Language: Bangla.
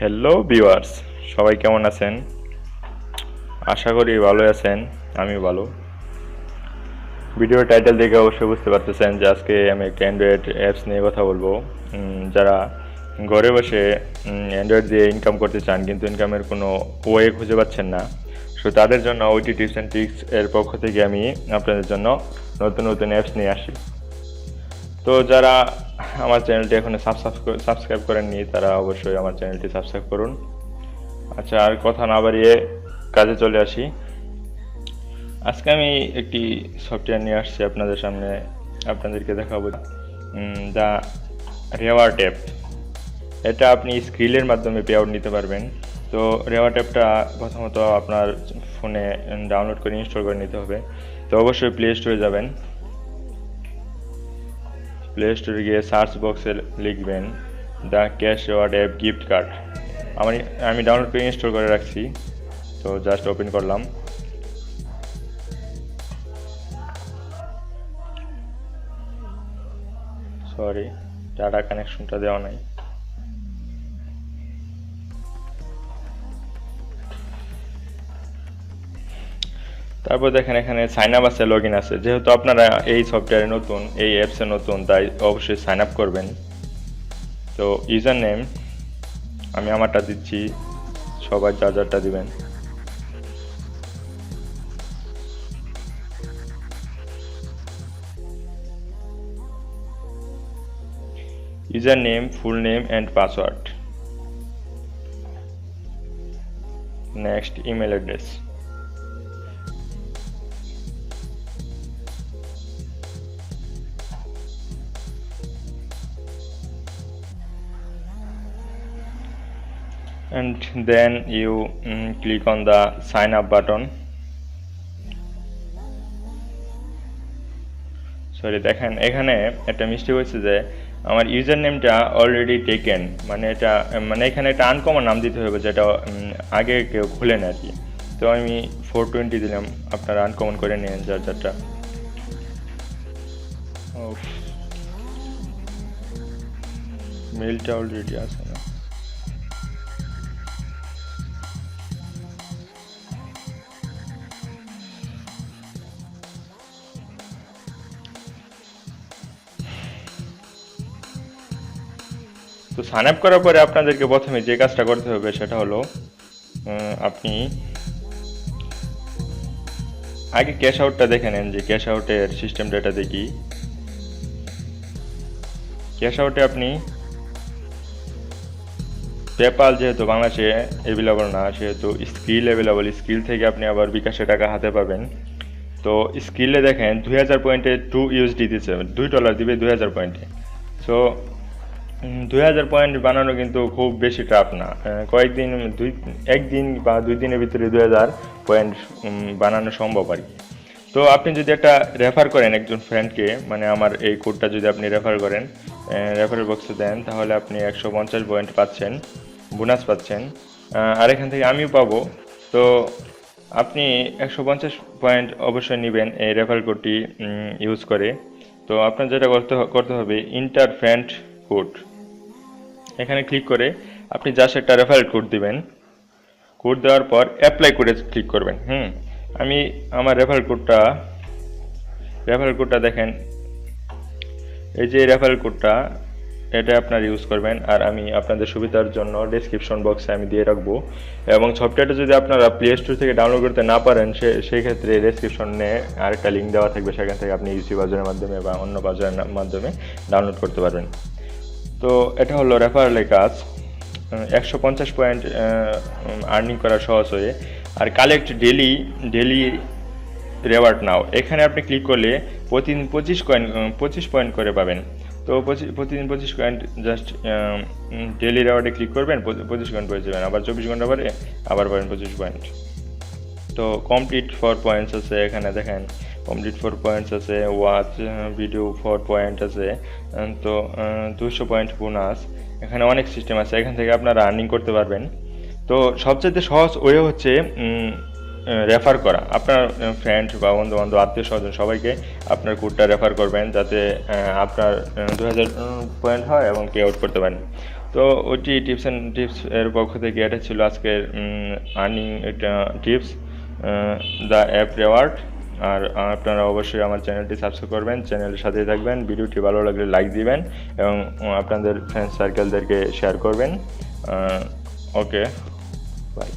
হ্যালো ভিউয়ার্স সবাই কেমন আছেন? আশা করি ভালো আছেন আমি ভালো। ভিডিও টাইটেল দেখে অবশ্যই বুঝতে পারতেছেন যে আজকে আমি একটা অ্যান্ড্রয়েড অ্যাপস নিয়ে কথা বলব। যারা ঘরে বসে অ্যান্ড্রয়েড দিয়ে ইনকাম করতে চান, কিন্তু ইনকামের কোনো ওয়ে খুঁজে পাচ্ছেন না। সো তাদের জন্য ওইটি টিপস অ্যান্ড ট্রিক্স এর পক্ষ থেকে আমি আপনাদের জন্য নতুন নতুন অ্যাপস নিয়ে আসি। তো যারা আমার চ্যানেলটি এখনও সাবস্ক্রাইব করেননি, তারা অবশ্যই আমার চ্যানেলটি সাবস্ক্রাইব করুন। আচ্ছা আর কথা না বাড়িয়ে কাজে চলে আসি। আজকে আমি একটি সফটওয়্যার নিয়ে আসছি আপনাদের সামনে, আপনাদেরকে দেখাবো। দ্য রেওয়ার ট্যাপ এটা আপনি স্ক্রিলের মাধ্যমে পে আউট নিতে পারবেন। তো রেওয়ার ট্যাপটা প্রথমত আপনার ফোনে ডাউনলোড করে ইনস্টল করে নিতে হবে। তো অবশ্যই প্লে স্টোরে যাবেন। প্লে স্টোরে গিয়ে সার্চ বক্সে লিখবেন the cash reward app gift card আমি আমি ডাউনলোড করে ইনস্টল করে রাখছি। তো জাস্ট ওপেন করলাম। সরি ডাটা কানেকশনটা দেওয়া নাই। তারপর দেখেন এখানে সাইন আপ আছে লগ আছে। যেহেতু আপনারা এই সফটওয়্যারে নতুন, এই অ্যাপসে নতুন, তাই অবশ্যই সাইন আপ করবেন। তো ইউজার নেম আমি আমারটা দিচ্ছি সবাই যার যারটা দিবেন। User name full name and password next email address and then you mm, click on the sign up button. Sorry দেখেন এখানে একটা মিস্টেক হয়েছে যে আমার ইউজার নেমটা অলরেডি টেকেন মানে এটা মানে এখানে একটা আনকমন নাম দিতে হবে যেটা আগে কেউ খুলেন আর কি। তো আমি ফোর টোয়েন্টি দিলাম আপনারা আনকমন করে নিন যার যারটা মেলটা অলরেডি আছে। তো সাইন আপ করার পরে আপনাদেরকে প্রথমে যে কাজটা করতে হবে সেটা হলো আপনি আগে ক্যাশ আউটটা দেখে নেন যে ক্যাশ আউটের সিস্টেম ডেটা দেখি ক্যাশ আউটে আপনি পেপাল যেহেতু বাংলাদেশে অ্যাভেলেবল না, সেহেতু স্কিল অ্যাভেলেবল স্কিল থেকে আপনি আবার বিকাশে টাকা হাতে পাবেন। তো স্কিলে দেখেন দুই হাজার পয়েন্টে টু ইউএসডি দিচ্ছে দুই ডলার দিবে দুই হাজার পয়েন্টে সো দুই হাজার পয়েন্ট বানানো কিন্তু খুব বেশি টাফ না। কয়েকদিন, দুই, একদিন বা দুই দিনের ভিতরে দুই হাজার পয়েন্ট বানানো সম্ভব আর কি। তো আপনি যদি একটা রেফার করেন একজন ফ্রেন্ডকে মানে আমার এই কোডটা যদি আপনি রেফার করেন রেফারেল বক্সে দেন, তাহলে আপনি একশো পঞ্চাশ পয়েন্ট পাচ্ছেন বোনাস পাচ্ছেন। আর এখান থেকে আমিও পাবো। তো আপনি একশো পঞ্চাশ পয়েন্ট অবশ্যই নেবেন এই রেফার কোডটি ইউজ করে। তো আপনার যেটা করতে করতে হবে ইন্টার ফ্রেন্ড কোড এখানে ক্লিক করে আপনি জাস্ট একটা রেফারেল কোড দিবেন। কোড দেওয়ার পর অ্যাপ্লাই করে ক্লিক করবেন। হুম, আমি আমার রেফারেল কোডটা রেফারেল কোডটা দেখেন। এই যে রেফারেল কোডটা এটা আপনার ইউজ করবেন আর আমি আপনাদের সুবিধার জন্য ডেসক্রিপশন বক্সে আমি দিয়ে রাখব। এবং সফটওয়্যারটা যদি আপনারা প্লে স্টোর থেকে ডাউনলোড করতে না পারেন, সে, সেই ক্ষেত্রে ডেসক্রিপশনে আরেকটা লিঙ্ক দেওয়া থাকবে। সেখান থেকে আপনি ইউসি বাজারের মাধ্যমে বা অন্য বাজারের মাধ্যমে ডাউনলোড করতে পারবেন। তো এটা হলো রেফারেলের কাজ। একশো পঞ্চাশ পয়েন্ট আর্নিং করা সহজ হয়ে। আর collect daily daily reward now. এখানে আপনি ক্লিক করলে প্রতিদিন পঁচিশ কয়েন পঁচিশ পয়েন্ট করে পাবেন। তো প্রতিদিন পঁচিশ পয়েন্ট জাস্ট ডেলি রেওয়ার্ডে ক্লিক করবেন পঁচিশ- পয়েন্ট পেয়ে যাবেন। আবার চব্বিশ ঘণ্টা পরে আবার পাবেন পঁচিশ পয়েন্ট তো কমপ্লিট ফর পয়েন্টস আছে এখানে, দেখেন। কমপ্লিট ফর পয়েন্টস আছে ওয়াচ ভিডিও ফর পয়েন্ট আছে তো দুশো পয়েন্ট বোনাস এখানে অনেক সিস্টেম আছে, এখান থেকে আপনারা আর্নিং করতে পারবেন। তো সবচেয়ে সহজ ওয়ে হচ্ছে রেফার করা। আপনার ফ্রেন্ড বা বন্ধু বান্ধব আত্মীয় স্বজন সবাইকে আপনার কোডটা রেফার করবেন, যাতে আপনার দু হাজার পয়েন্ট হয় এবং পে আউট করতে পারেন। তো ওটি টিপস অ্যান্ড টিপস এর পক্ষ থেকে এটা ছিল আজকের আর্নিং এটা টিপস দ্য অ্যাপ রেওয়ার্ড আর আপনারা অবশ্যই আমার চ্যানেলটি সাবস্ক্রাইব করবেন, চ্যানেলের সাথেই থাকবেন, ভিডিওটি ভালো লাগলে লাইক দিবেন এবং আপনাদের ফ্রেন্ড সার্কেলদেরকে শেয়ার করবেন। Okay bye